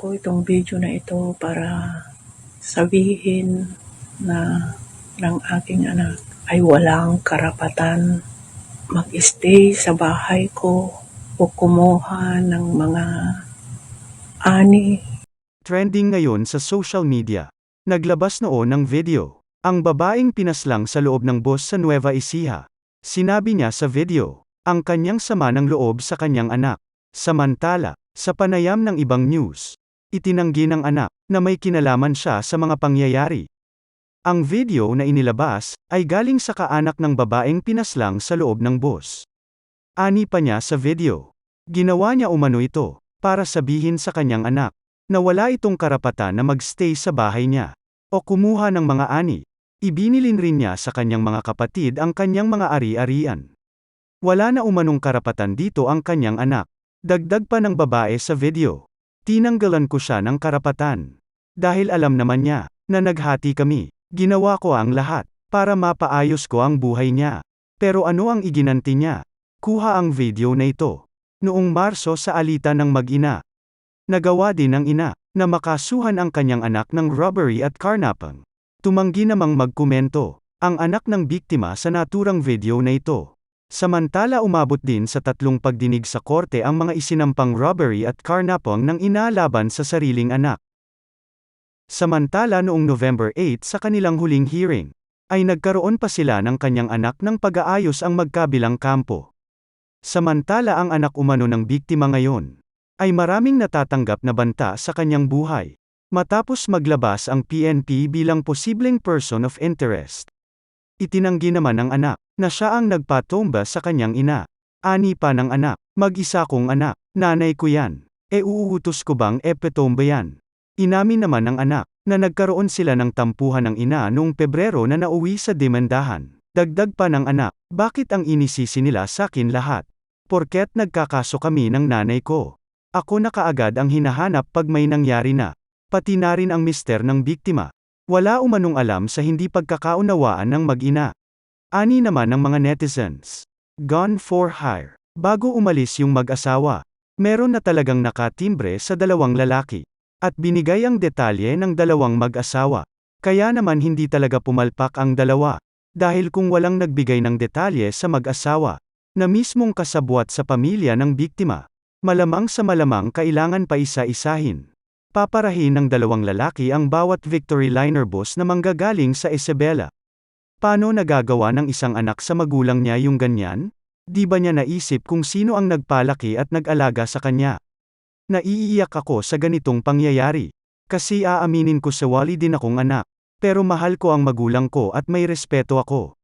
ko itong video na ito para sabihin na ng aking anak ay walang karapatan mag-stay sa bahay ko o kumuha ng mga ani Trending ngayon sa social media. Naglabas noon ng video. Ang babaeng pinaslang sa loob ng bus sa Nueva Ecija. Sinabi niya sa video, ang kanyang sama ng loob sa kanyang anak. Samantala, sa panayam ng ibang news, itinanggi ng anak na may kinalaman siya sa mga pangyayari. Ang video na inilabas ay galing sa kaanak ng babaeng pinaslang sa loob ng bus. Ani pa niya sa video. Ginawa niya umano ito para sabihin sa kanyang anak na wala itong karapatan na magstay sa bahay niya o kumuha ng mga ani. Ibinilin rin niya sa kanyang mga kapatid ang kanyang mga ari-arian. Wala na umanong karapatan dito ang kanyang anak. Dagdag pa ng babae sa video. Tinanggalan ko siya ng karapatan. Dahil alam naman niya na naghati kami. Ginawa ko ang lahat para mapaayos ko ang buhay niya. Pero ano ang iginanti niya? Kuha ang video na ito. Noong Marso sa alita ng mag-ina. Nagawa din ng ina na makasuhan ang kanyang anak ng robbery at carnapang. Tumanggi namang magkomento ang anak ng biktima sa naturang video na ito. Samantala umabot din sa tatlong pagdinig sa korte ang mga isinampang robbery at carnapang ng ina laban sa sariling anak. Samantala noong November 8 sa kanilang huling hearing, ay nagkaroon pa sila ng kanyang anak ng pag-aayos ang magkabilang kampo. Samantala ang anak umano ng biktima ngayon, ay maraming natatanggap na banta sa kanyang buhay. Matapos maglabas ang PNP bilang posibleng person of interest. Itinanggi naman ng anak, na siya ang nagpatomba sa kanyang ina. Ani pa ng anak, mag-isa kong anak, nanay ko yan. E uuutos ko bang epetomba yan? Inamin naman ng anak, na nagkaroon sila ng tampuhan ng ina noong Pebrero na nauwi sa demandahan. Dagdag pa ng anak, bakit ang inisisi nila sa akin lahat? Porket nagkakaso kami ng nanay ko. Ako na kaagad ang hinahanap pag may nangyari na. Pati na rin ang mister ng biktima. Wala umanong alam sa hindi pagkakaunawaan ng mag-ina. Ani naman ng mga netizens. Gone for hire. Bago umalis yung mag-asawa, meron na talagang nakatimbre sa dalawang lalaki. At binigay ang detalye ng dalawang mag-asawa. Kaya naman hindi talaga pumalpak ang dalawa. Dahil kung walang nagbigay ng detalye sa mag-asawa, na mismong kasabwat sa pamilya ng biktima, malamang sa malamang kailangan pa isa-isahin. Paparahin ng dalawang lalaki ang bawat Victory Liner bus na manggagaling sa Isabela. Paano nagagawa ng isang anak sa magulang niya yung ganyan? Di ba niya naisip kung sino ang nagpalaki at nag-alaga sa kanya? Naiiyak ako sa ganitong pangyayari. Kasi aaminin ko sa wali din akong anak. Pero mahal ko ang magulang ko at may respeto ako.